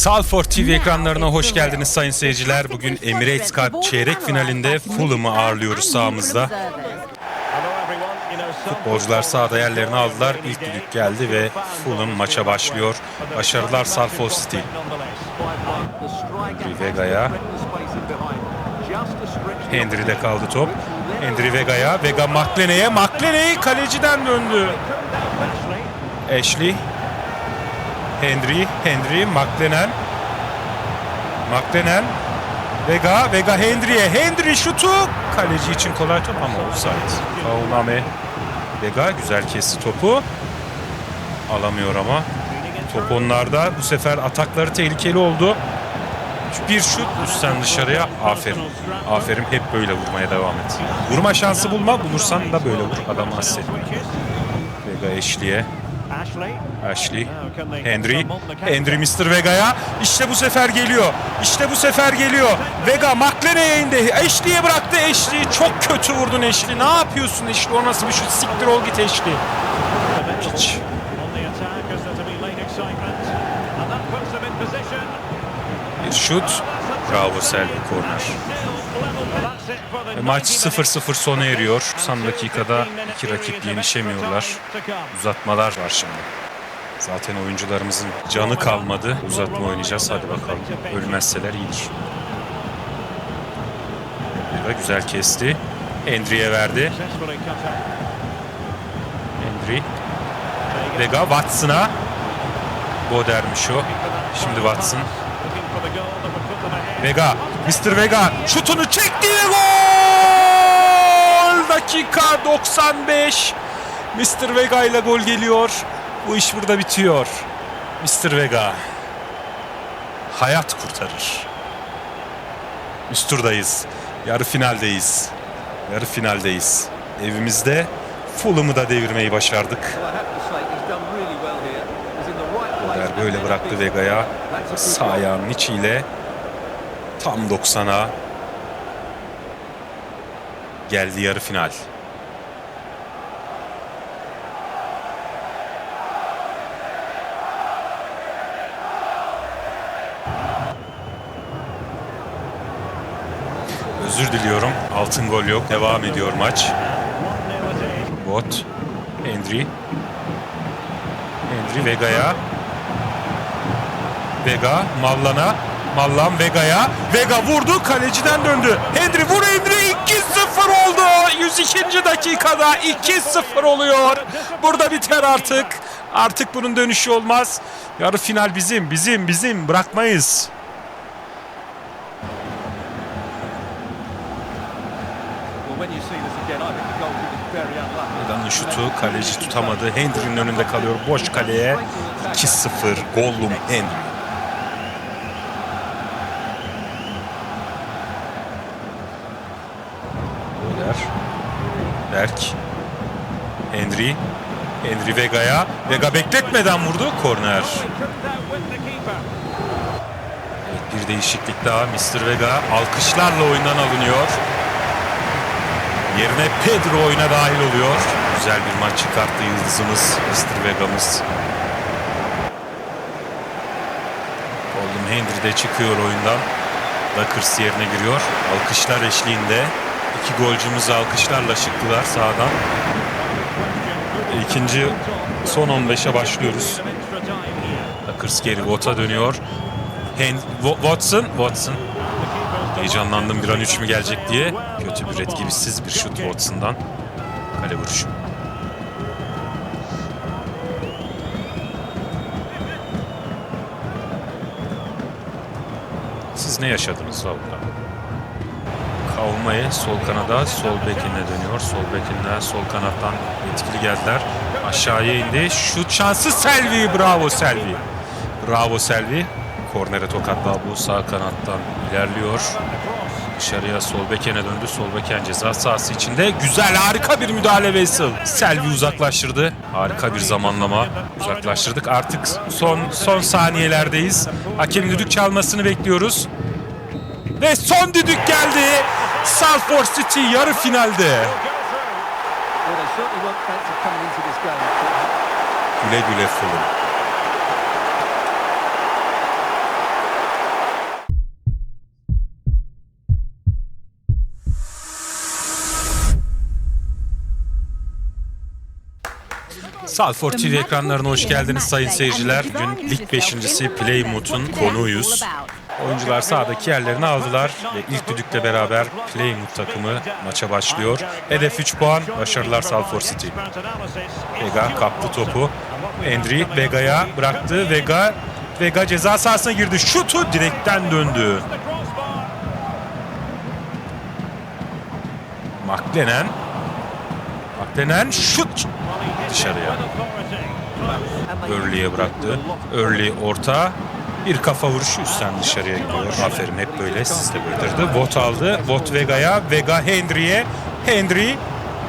Salford TV ekranlarına hoş geldiniz sayın seyirciler. Bugün Emirates Cup çeyrek finalinde Fulham'ı ağırlıyoruz sahamızda. Futbolcular sahada yerlerini aldılar. İlk düdük geldi ve Fulham maça başlıyor. Başarılar Salford City. Vega'ya. Hendry'de kaldı top. Hendry Vega'ya. Vega Maklene'ye. Maklene kaleciden döndü. Ashley. Hendry. Hendry. Maklenen. Maklenen. Vega. Vega Hendry'e. Hendry şutu. Kaleci için kolay top ama offside. Kauname. Vega güzel kesti topu. Alamıyor ama. Top onlarda. Bu sefer atakları tehlikeli oldu. Bir şut üstten dışarıya. Aferin. Aferin hep böyle vurmaya devam et. Vurma şansı bulma. Bulursan da böyle vur. Adam hassetme. Vega Ashley'e. Ashley. Henry. Henry Mr. Vega'ya. İşte bu sefer geliyor. İşte bu sefer geliyor. Vega McLaren'e indi. Ashley'e bıraktı Ashley. Çok kötü vurdun Ashley. Ne yapıyorsun Ashley? O nasıl bir şut? Siktir ol git Ashley. Hiç. Bir şut. Bravo Selvi korner. Ve maç 0-0 sona eriyor. Son dakikada iki rakip yenişemiyorlar. Uzatmalar var şimdi. Zaten oyuncularımızın canı kalmadı. Uzatma oynayacağız. Hadi bakalım. Ölmezseler iyidir. Vega güzel kesti. Hendry'e verdi. Hendry. Vega Watson'a. Boder'miş o. Şimdi Watson. Vega. Mr. Vega şutunu çekti ve gol! Dakika 95. Mr. Vega ile gol geliyor. Bu iş burada bitiyor. Mr. Vega. Hayat kurtarır. Üst turdayız. Yarı finaldeyiz. Yarı finaldeyiz. Evimizde Fulham'ı da devirmeyi başardık. Boder böyle bıraktı Vega'ya. Sağ ayağının içiyle tam 90'a geldi yarı final. Özür diliyorum. Altın gol yok. Devam ediyor maç. Bot. Hendry. Hendry Vega'ya. Vega Mallan'a. Mallan Vega'ya. Vega vurdu. Kaleciden döndü. Hendry vur Hendry. 2-0 oldu. 102. dakikada 2-0 oluyor. Burada biter artık. Artık bunun dönüşü olmaz. Yarı final bizim. Bizim. Bizim. Bırakmayız. Vega'nın şutu kaleci tutamadı. Hendry'nin önünde kalıyor. Boş kaleye. 2-0. Gollum Hendry. Berk. Henry. Henry Vega'ya. Vega bekletmeden vurdu. Korner. Evet, bir değişiklik daha. Mr. Vega alkışlarla oyundan alınıyor. Yerine Pedro oyuna dahil oluyor. Güzel bir maç çıkarttı yıldızımız Mr. Vega'mız. Oldum Hendry de çıkıyor oyundan. Dakers yerine giriyor. Alkışlar eşliğinde. İki golcümüz alkışlarla çıktılar sağdan. İkinci son 15'e başlıyoruz. Dakers geri Vot'a dönüyor. Hen Watson, Watson. Heyecanlandım bir an 3 mü gelecek diye. Kötü bir etkilisiz bir şut Watson'dan. Kale vuruşu. Siz ne yaşadınız valla? Kavmayı sol kanada sol bekine dönüyor. Sol bekinde sol kanattan etkili geldiler. Aşağıya indi. Şut şansı Selvi. Bravo Selvi. Bravo Selvi. Kornere tokatla bu sağ kanattan ilerliyor. Dışarıya sol bekene döndü. Sol beken ceza sahası içinde. Güzel harika bir müdahale Veysel. Selvi uzaklaştırdı. Harika bir zamanlama. Uzaklaştırdık. Artık son son saniyelerdeyiz. Hakem düdük çalmasını bekliyoruz. Ve son düdük geldi. Salford City yarı finalde. Güle güle Fulham. Salford TV ekranlarına hoş geldiniz sayın seyirciler. Bugün Lig 5.si Plymouth'un konuğuyuz. Oyuncular sahadaki yerlerini aldılar ve ilk düdükle beraber Plymouth takımı maça başlıyor. Hedef 3 puan, başarılar Salford City. Vega kaptı topu. Endri Vega'ya bıraktı. Vega Vega ceza sahasına girdi. Şutu direkten döndü. McLennan McLennan şut dışarıya. Örlü'ye bıraktı. Örlü orta. Bir kafa vuruşu üstten dışarıya gidiyor. Aferin hep böyle siz de böyledir. Vot aldı. Vot Vega'ya. Vega Hendry'e. Hendry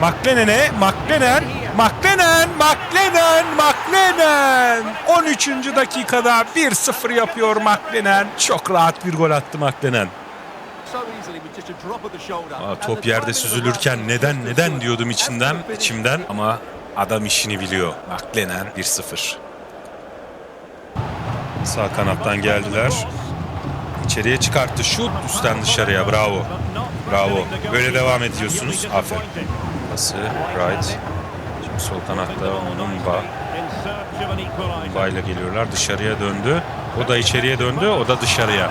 McLennan'e. McLennan. McLennan. McLennan. McLennan. 13. dakikada 1-0 yapıyor McLennan. Çok rahat bir gol attı McLennan. Aa, top yerde süzülürken neden neden diyordum içinden içimden ama adam işini biliyor. McLennan 1-0. Sağ kanattan geldiler. İçeriye çıkarttı şut üstten dışarıya bravo. Bravo. Böyle devam ediyorsunuz. Aferin. Pası right. Şimdi sol kanatta Numba. Numba ile geliyorlar. Dışarıya döndü. O da içeriye döndü. O da dışarıya.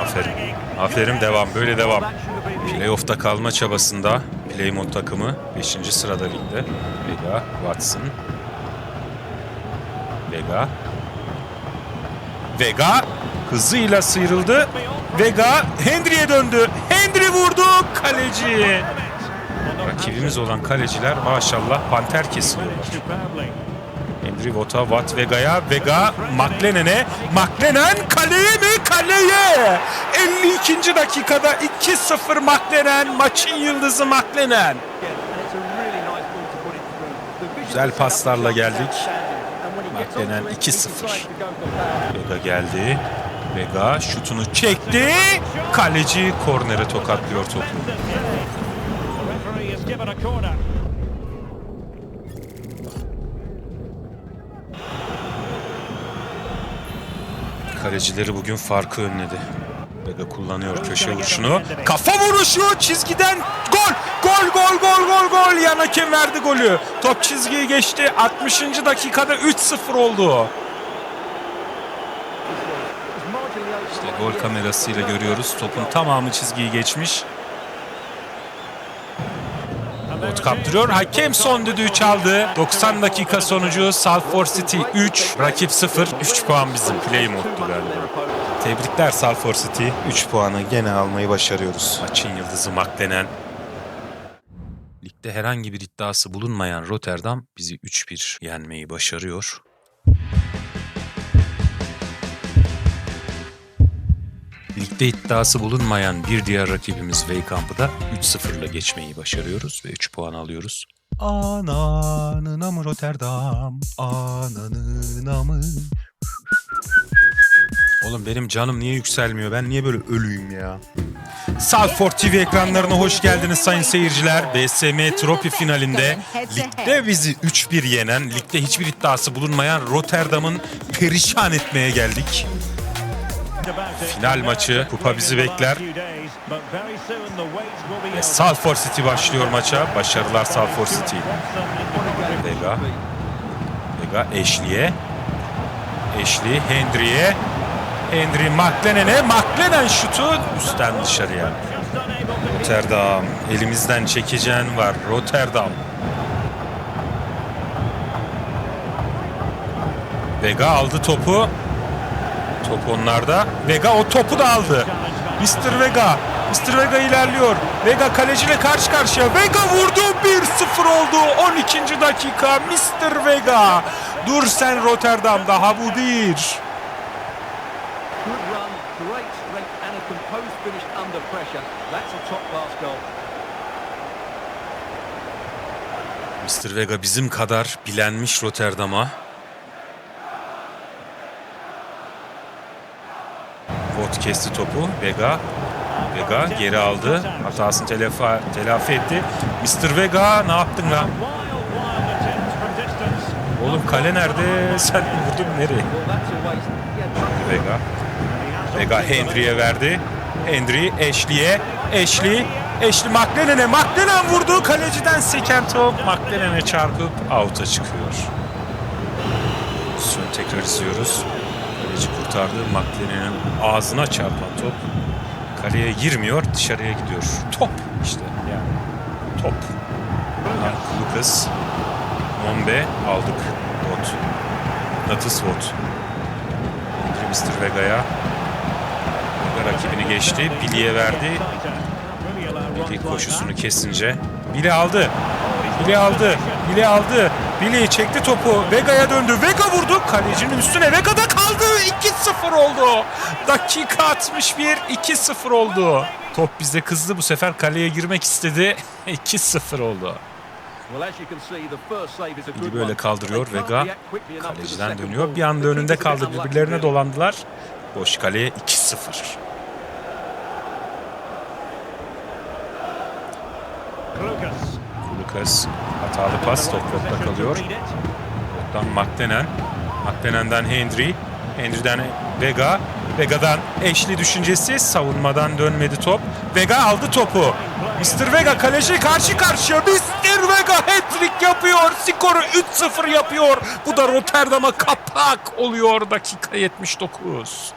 Aferin. Aferin devam. Böyle devam. Playoff'ta kalma çabasında Plymouth takımı 5. sırada ligde. Vega, Watson. Vega. Vega hızıyla sıyrıldı. Vega Hendry'e döndü. Hendry vurdu. Kaleci. Rakibimiz olan kaleciler maşallah panter kesiliyorlar. Hendry Vota, Watt Vega'ya, Vega McLennan'e, McLennan kaleye mi? Kaleye! 52. dakikada 2-0 McLennan, maçın yıldızı McLennan. Güzel paslarla geldik. McLennan 2-0. Vega geldi. Vega şutunu çekti. Kaleci kornere tokatlıyor topu. Kalecileri bugün farkı önledi. Vega kullanıyor köşe vuruşunu. Kafa vuruşu çizgiden gol! Gol gol gol gol gol! Yan hakem verdi golü. Top çizgiyi geçti. 60. dakikada 3-0 oldu. İşte gol kamerasıyla görüyoruz. Topun tamamı çizgiyi geçmiş. Bot kaptırıyor. Hakem son düdüğü çaldı. 90 dakika sonucu Salford City 3, rakip 0. 3 puan bizim Plymouth'tu galiba. Tebrikler Salford City. 3 puanı gene almayı başarıyoruz. Maçın yıldızı McLennan. Ligde herhangi bir iddiası bulunmayan Rotterdam bizi 3-1 yenmeyi başarıyor. Ligde iddiası bulunmayan bir diğer rakibimiz Weykamp'ı da 3-0 ile geçmeyi başarıyoruz ve 3 puan alıyoruz. Ananın amı Rotterdam, ananın amı. Oğlum benim canım niye yükselmiyor? Ben niye böyle ölüyüm ya? Salford TV ekranlarına hoş geldiniz sayın seyirciler. BSM Trophy finalinde ligde bizi 3-1 yenen, ligde hiçbir iddiası bulunmayan Rotterdam'ın perişan etmeye geldik. Final maçı, kupa bizi bekler. Ve Salford City başlıyor maça. Başarılar Salford City. Vega. Vega Ashley'e. Ashley Hendry'e. Hendry McLennan'e. McLennan şutu üstten dışarıya. Rotterdam. Elimizden çekeceğin var. Rotterdam. Vega aldı topu. Top onlarda. Vega o topu da aldı. Mr. Vega. Mr. Vega ilerliyor. Vega kaleciyle karşı karşıya. Vega vurdu. 1-0 oldu. 12. dakika. Mr. Vega. Dur sen Rotterdam. Daha bu değil. Good run, great strength and a composed finish under pressure. That's a top class goal. Mr. Vega bizim kadar bilenmiş Rotterdam'a. Kesti topu. Vega. Vega geri aldı. Hatasını telafi, telafi etti. Mr. Vega ne yaptın lan? Oğlum kale nerede? Sen vurdun nereye? Vega. Vega Hendry'e verdi. Hendry Ashley'e. Ashley. Ashley McLennan'e. McLennan vurdu. Kaleciden seken top. McLennan'e çarpıp out'a çıkıyor. pozisyonu tekrar izliyoruz. Kurtardı. McLaren'in ağzına çarpan top. Kaleye girmiyor, dışarıya gidiyor. Top işte yani. Top. Bunlar Lucas. Mombe aldık. Natus Vot. İndiri Mr. Vega'ya. Vega rakibini geçti. Billy'e verdi. Billy koşusunu kesince. Billy aldı. Billy aldı. Billy aldı. Billy çekti topu. Vega'ya döndü. Vega vurdu. Kalecinin üstüne. Vega'da kaldı. 2-0 oldu. Dakika 61. 2-0 oldu. Top bizde kızdı. Bu sefer kaleye girmek istedi. 2-0 oldu. Billy böyle kaldırıyor. Vega kaleciden dönüyor. Bir anda önünde kaldı. Birbirlerine dolandılar. Boş kaleye 2-0. Lucas. Lucas hatalı pas top topta kalıyor. Toptan McLennan. McLennan'dan Hendry. Hendry'den Vega. Vega'dan eşli düşüncesi. Savunmadan dönmedi top. Vega aldı topu. Mr. Vega kaleci karşı karşıya. Mr. Vega hat-trick yapıyor. Skoru 3-0 yapıyor. Bu da Rotterdam'a kapak oluyor dakika 79.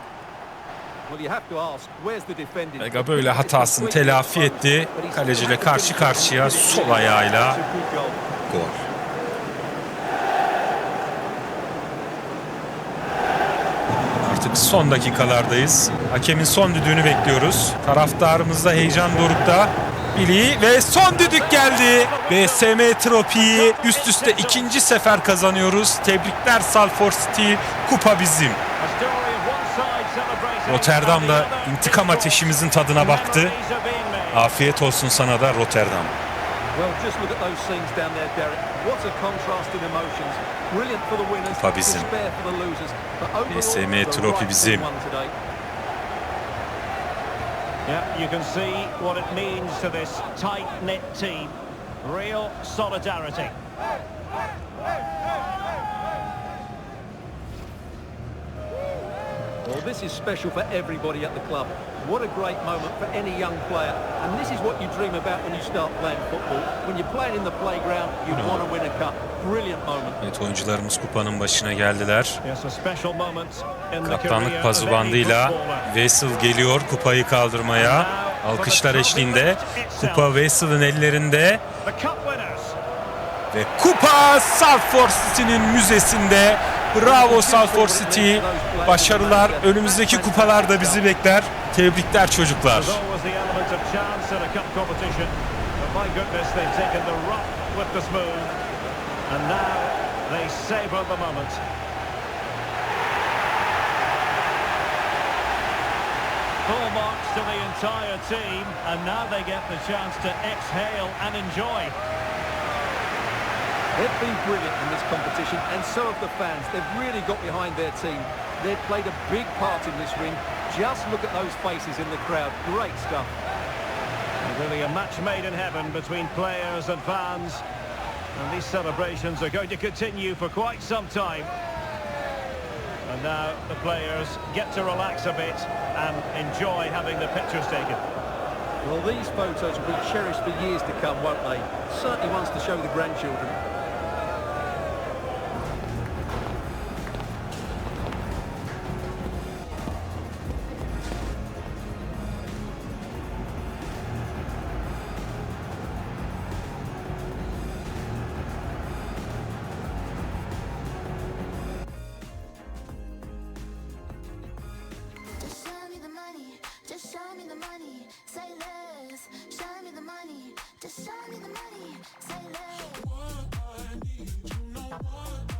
Vega böyle hatasını telafi etti. Kaleciyle karşı karşıya sol ayağıyla gol. Artık son dakikalardayız. Hakemin son düdüğünü bekliyoruz. Taraftarımızda heyecan dorukta. Billy ve son düdük geldi. BSM Tropi'yi üst üste ikinci sefer kazanıyoruz. Tebrikler Salford City. Kupa bizim. Rotterdam'da intikam ateşimizin tadına baktı. Afiyet olsun sana da Rotterdam. Kupa bizim. BSM Trofi bizim. Yeah, you can see what it means to this tight-knit team. Real solidarity. Well, this is special for everybody at the club. What a great moment for any young player. And this is what you dream about when you start playing football. When you're playing in the playground, you want to win a cup. Brilliant moment. Evet oyuncularımız kupanın başına geldiler. Kaptanlık of pazı any bandıyla footballer. Vessel geliyor kupayı kaldırmaya. Alkışlar eşliğinde. Kupa Vessel'ın ellerinde ve kupa Salford City'nin müzesinde. Bravo Salford City. Başarılar. Önümüzdeki kupalar da bizi bekler. Tebrikler çocuklar. Full marks to the entire team. And now they get the chance to exhale and enjoy. They've been brilliant in this competition, and so have the fans. They've really got behind their team. They've played a big part in this win. Just look at those faces in the crowd. Great stuff. Really a match made in heaven between players and fans. And these celebrations are going to continue for quite some time. And now the players get to relax a bit and enjoy having the pictures taken. Well, these photos will be cherished for years to come, won't they? Certainly ones to show the grandchildren. money, say less. Show me the money, just show me the money, say less. What I need, you know what I